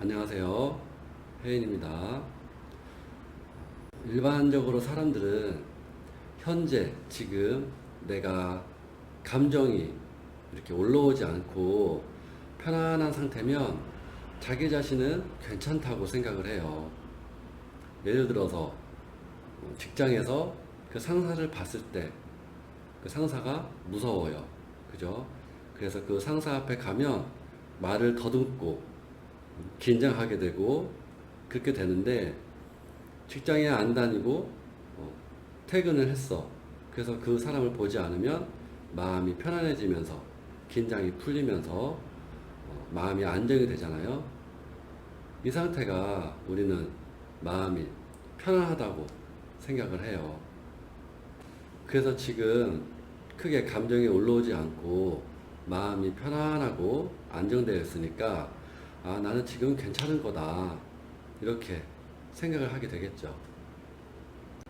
안녕하세요. 혜인입니다. 일반적으로 사람들은 현재, 지금 내가 감정이 이렇게 올라오지 않고 편안한 상태면 자기 자신은 괜찮다고 생각을 해요. 예를 들어서 직장에서 그 상사를 봤을 때 그 상사가 무서워요. 그죠? 그래서 그 상사 앞에 가면 말을 더듬고 긴장하게 되고 그렇게 되는데 직장에 안 다니고 어, 퇴근을 했어. 그래서 그 사람을 보지 않으면 마음이 편안해지면서 긴장이 풀리면서 어, 마음이 안정이 되잖아요. 이 상태가 우리는 마음이 편안하다고 생각을 해요. 그래서 지금 크게 감정이 올라오지 않고 마음이 편안하고 안정되어 있으니까 아, 나는 지금 괜찮은 거다. 이렇게 생각을 하게 되겠죠.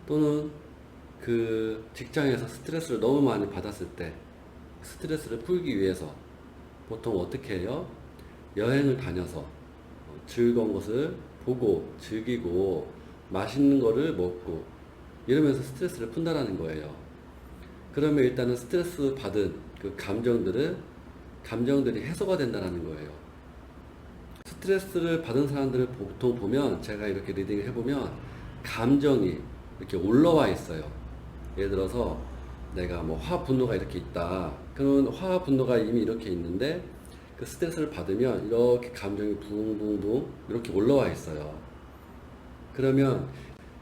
또는 그 직장에서 스트레스를 너무 많이 받았을 때 스트레스를 풀기 위해서 보통 어떻게 해요? 여행을 다녀서 즐거운 것을 보고 즐기고 맛있는 거를 먹고 이러면서 스트레스를 푼다라는 거예요. 그러면 일단은 스트레스 받은 그 감정들은 감정들이 해소가 된다는 거예요. 스트레스를 받은 사람들을 보통 보면 제가 이렇게 리딩을 해보면 감정이 이렇게 올라와 있어요. 예를 들어서 내가 뭐 화 분노가 이렇게 있다. 그런 화 분노가 이미 이렇게 있는데 그 스트레스를 받으면 이렇게 감정이 붕붕붕 이렇게 올라와 있어요. 그러면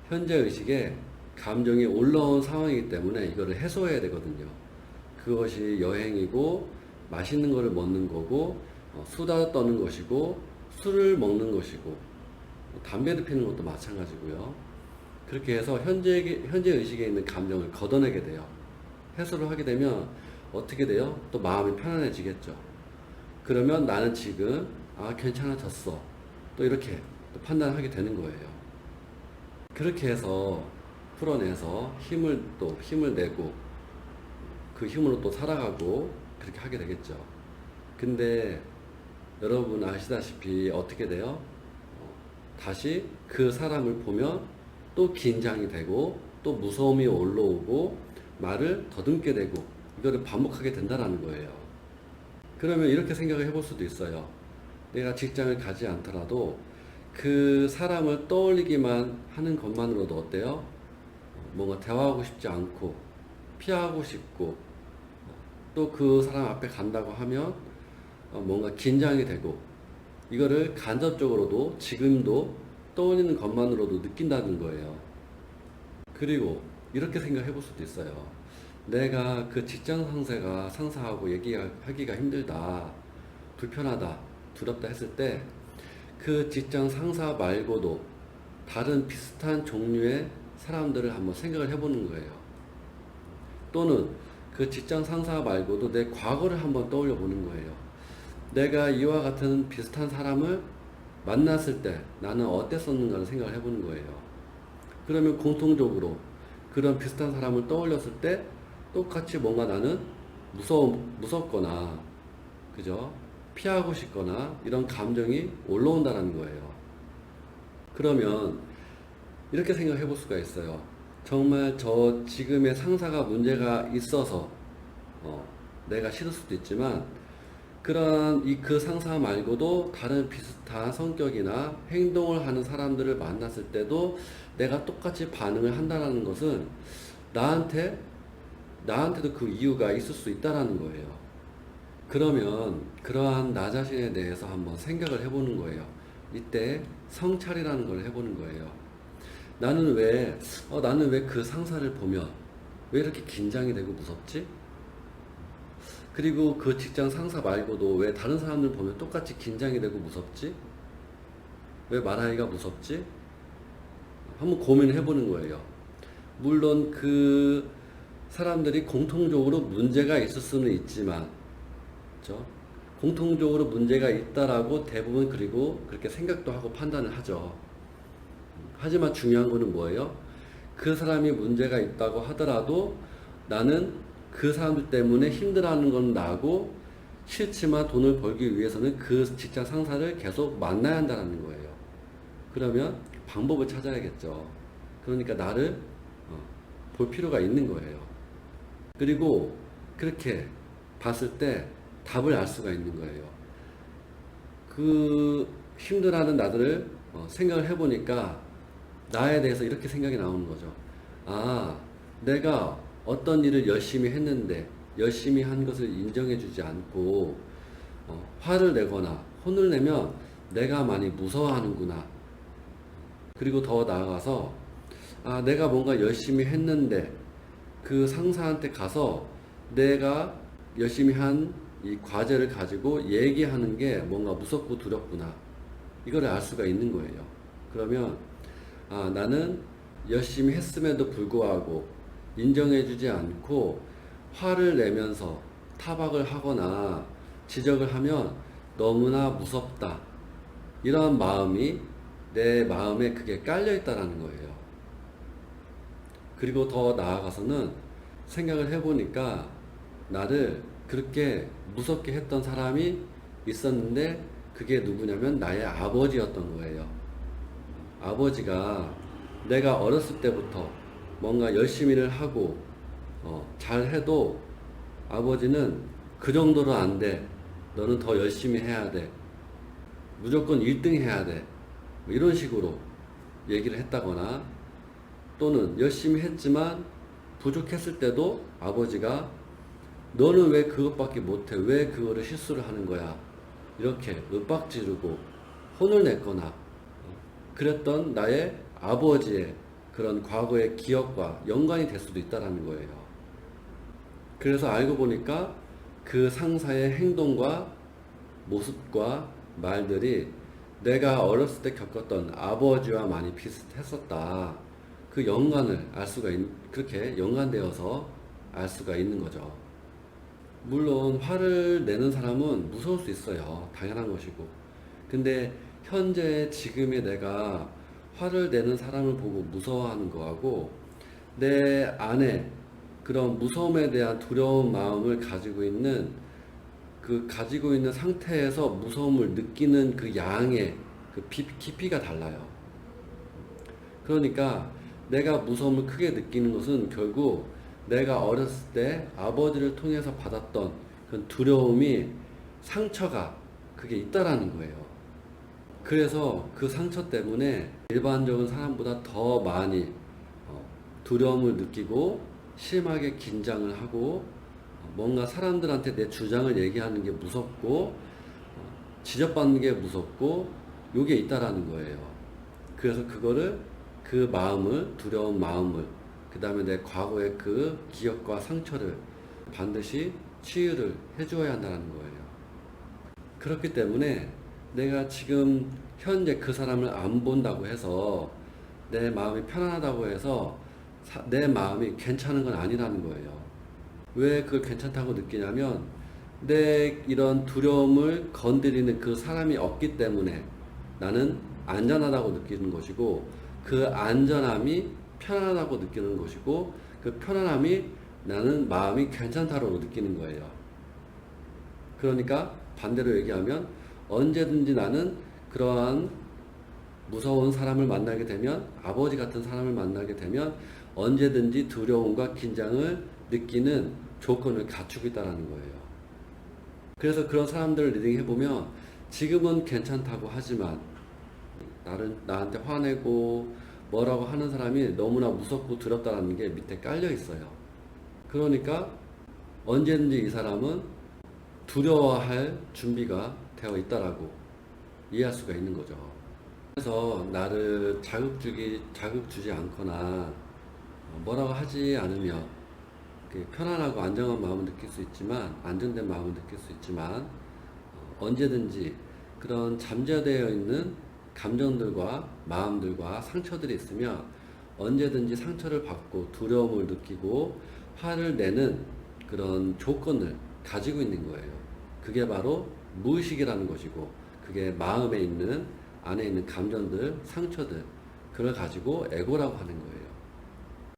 현재 의식에 감정이 올라온 상황이기 때문에 이거를 해소해야 되거든요. 그것이 여행이고 맛있는 거를 먹는 거고 어, 수다 떠는 것이고 술을 먹는 것이고 담배를 피는 것도 마찬가지고요. 그렇게 해서 현재 현재 의식에 있는 감정을 걷어내게 돼요. 해소를 하게 되면 어떻게 돼요? 또 마음이 편안해지겠죠. 그러면 나는 지금 아 괜찮아졌어. 또 이렇게 또 판단하게 되는 거예요. 그렇게 해서 풀어내서 힘을 또 힘을 내고 그 힘으로 또 살아가고 그렇게 하게 되겠죠. 근데 여러분 아시다시피 어떻게 돼요? 어, 다시 그 사람을 보면 또 긴장이 되고 또 무서움이 올라오고 말을 더듬게 되고 이거를 반복하게 된다라는 거예요. 그러면 이렇게 생각을 해볼 수도 있어요. 내가 직장을 가지 않더라도 그 사람을 떠올리기만 하는 것만으로도 어때요? 뭔가 대화하고 싶지 않고 피하고 싶고 또 그 사람 앞에 간다고 하면 어, 뭔가 긴장이 되고 이거를 간접적으로도 지금도 떠올리는 것만으로도 느낀다는 거예요. 그리고 이렇게 생각해 볼 수도 있어요. 내가 그 직장 상사가 상사하고 얘기하기가 힘들다, 불편하다, 두렵다 했을 때 그 직장 상사 말고도 다른 비슷한 종류의 사람들을 한번 생각을 해보는 거예요. 또는 그 직장 상사 말고도 내 과거를 한번 떠올려 보는 거예요. 내가 이와 같은 비슷한 사람을 만났을 때 나는 어땠었는가를 생각을 해보는 거예요. 그러면 공통적으로 그런 비슷한 사람을 떠올렸을 때 똑같이 뭔가 나는 무서워, 무섭거나, 그죠? 피하고 싶거나 이런 감정이 올라온다는 거예요. 그러면 이렇게 생각해 볼 수가 있어요. 정말 저 지금의 상사가 문제가 있어서 어, 내가 싫을 수도 있지만 그런 이 그 상사 말고도 다른 비슷한 성격이나 행동을 하는 사람들을 만났을 때도 내가 똑같이 반응을 한다는 것은 나한테 나한테도 그 이유가 있을 수 있다라는 거예요. 그러면 그러한 나 자신에 대해서 한번 생각을 해보는 거예요. 이때 성찰이라는 걸 해보는 거예요. 나는 왜, 어, 나는 왜 그 상사를 보면 왜 이렇게 긴장이 되고 무섭지? 그리고 그 직장 상사 말고도 왜 다른 사람들 보면 똑같이 긴장이 되고 무섭지? 왜 말하기가 무섭지? 한번 고민을 해보는 거예요. 물론 그 사람들이 공통적으로 문제가 있을 수는 있지만, 그죠? 공통적으로 문제가 있다라고 대부분 그리고 그렇게 생각도 하고 판단을 하죠. 하지만 중요한 거는 뭐예요? 그 사람이 문제가 있다고 하더라도 나는 그 사람들 때문에 힘들어하는 건 나고 싫지만 돈을 벌기 위해서는 그 직장 상사를 계속 만나야 한다는 거예요. 그러면 방법을 찾아야겠죠. 그러니까 나를 어, 볼 필요가 있는 거예요. 그리고 그렇게 봤을 때 답을 알 수가 있는 거예요. 그 힘들어하는 나들을 어, 생각을 해보니까 나에 대해서 이렇게 생각이 나오는 거죠. 아, 내가 어떤 일을 열심히 했는데 열심히 한 것을 인정해 주지 않고 어, 화를 내거나 혼을 내면 내가 많이 무서워하는구나. 그리고 더 나아가서 아, 내가 뭔가 열심히 했는데 그 상사한테 가서 내가 열심히 한 이 과제를 가지고 얘기하는 게 뭔가 무섭고 두렵구나. 이거를 알 수가 있는 거예요. 그러면 아, 나는 열심히 했음에도 불구하고 인정해주지 않고 화를 내면서 타박을 하거나 지적을 하면 너무나 무섭다. 이런 마음이 내 마음에 그게 깔려 있다라는 거예요. 그리고 더 나아가서는 생각을 해보니까 나를 그렇게 무섭게 했던 사람이 있었는데 그게 누구냐면 나의 아버지였던 거예요. 아버지가 내가 어렸을 때부터 뭔가 열심히를 하고 어, 잘 해도 아버지는 그 정도로 안 돼. 너는 더 열심히 해야 돼. 무조건 1등 해야 돼. 뭐 이런 식으로 얘기를 했다거나 또는 열심히 했지만 부족했을 때도 아버지가 너는 왜 그것밖에 못해? 왜 그거를 실수를 하는 거야? 이렇게 윽박 지르고 혼을 냈거나 어, 그랬던 나의 아버지의 그런 과거의 기억과 연관이 될 수도 있다라는 거예요. 그래서 알고 보니까 그 상사의 행동과 모습과 말들이 내가 어렸을 때 겪었던 아버지와 많이 비슷했었다. 그 연관을 알 수가 있, 그렇게 연관되어서 알 수가 있는 거죠. 물론 화를 내는 사람은 무서울 수 있어요. 당연한 것이고. 근데 현재 지금의 내가 화를 내는 사람을 보고 무서워하는 거하고 내 안에 그런 무서움에 대한 두려운 마음을 가지고 있는 그 가지고 있는 상태에서 무서움을 느끼는 그 양의 그 깊이가 달라요. 그러니까 내가 무서움을 크게 느끼는 것은 결국 내가 어렸을 때 아버지를 통해서 받았던 그 두려움이 상처가 그게 있다라는 거예요. 그래서 그 상처 때문에 일반적인 사람보다 더 많이 어, 두려움을 느끼고 심하게 긴장을 하고 어, 뭔가 사람들한테 내 주장을 얘기하는 게 무섭고 어, 지적받는 게 무섭고 요게 있다라는 거예요. 그래서 그거를 그 마음을 두려운 마음을 그 다음에 내 과거의 그 기억과 상처를 반드시 치유를 해주어야 한다는 거예요. 그렇기 때문에 내가 지금 현재 그 사람을 안 본다고 해서 내 마음이 편안하다고 해서 사- 내 마음이 괜찮은 건 아니라는 거예요. 왜 그걸 괜찮다고 느끼냐면 내 이런 두려움을 건드리는 그 사람이 없기 때문에 나는 안전하다고 느끼는 것이고 그 안전함이 편안하다고 느끼는 것이고 그 편안함이 나는 마음이 괜찮다고 느끼는 거예요. 그러니까 반대로 얘기하면 언제든지 나는 그러한 무서운 사람을 만나게 되면 아버지 같은 사람을 만나게 되면 언제든지 두려움과 긴장을 느끼는 조건을 갖추고 있다는 거예요. 그래서 그런 사람들을 리딩해 보면 지금은 괜찮다고 하지만 나를 나한테 화내고 뭐라고 하는 사람이 너무나 무섭고 두렵다는 게 밑에 깔려 있어요. 그러니까 언제든지 이 사람은 두려워할 준비가 되어 있다라고 이해할 수가 있는 거죠. 그래서 나를 자극 주기 자극 주지 않거나 뭐라고 하지 않으며 편안하고 안정한 마음을 느낄 수 있지만 안정된 마음을 느낄 수 있지만 어, 언제든지 그런 잠재되어 있는 감정들과 마음들과 상처들이 있으면 언제든지 상처를 받고 두려움을 느끼고 화를 내는 그런 조건을 가지고 있는 거예요. 그게 바로 무의식이라는 것이고 그게 마음에 있는 안에 있는 감정들, 상처들 그걸 가지고 에고라고 하는 거예요.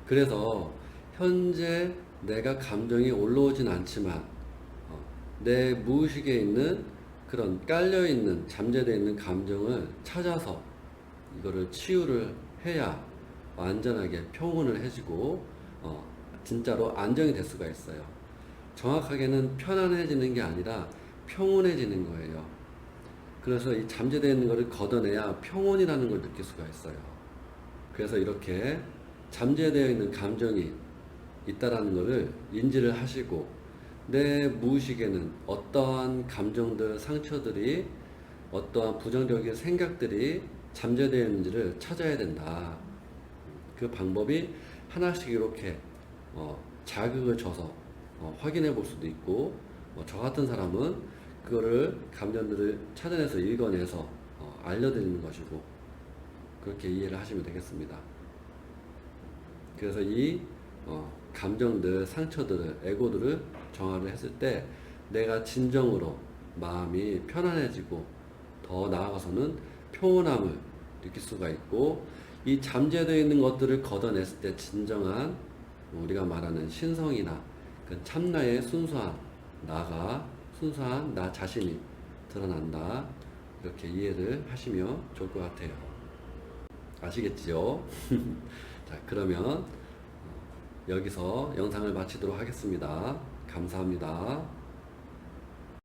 그래서 현재 내가 감정이 올라오진 않지만 어, 내 무의식에 있는 그런 깔려 있는 잠재되어 있는 감정을 찾아서 이거를 치유를 해야 완전하게 평온을 해지고 어, 진짜로 안정이 될 수가 있어요. 정확하게는 편안해지는 게 아니라 평온해지는 거예요. 그래서 이 잠재되어 있는 것을 걷어내야 평온이라는 걸 느낄 수가 있어요. 그래서 이렇게 잠재되어 있는 감정이 있다라는 것을 인지를 하시고 내 무의식에는 어떠한 감정들, 상처들이 어떠한 부정적인 생각들이 잠재되어 있는지를 찾아야 된다. 그 방법이 하나씩 이렇게 어, 자극을 줘서 어, 확인해 볼 수도 있고 어, 저 같은 사람은 그거를 감정들을 찾아내서 읽어내서 어, 알려드리는 것이고 그렇게 이해를 하시면 되겠습니다. 그래서 이 어, 감정들, 상처들을, 에고들을 정화를 했을 때 내가 진정으로 마음이 편안해지고 더 나아가서는 평온함을 느낄 수가 있고 이 잠재되어 있는 것들을 걷어냈을 때 진정한 우리가 말하는 신성이나 그 참나의 순수한 나가 순수한 나 자신이 드러난다 이렇게 이해를 하시면 좋을 것 같아요. 아시겠지요? 자 그러면 어, 여기서 영상을 마치도록 하겠습니다. 감사합니다.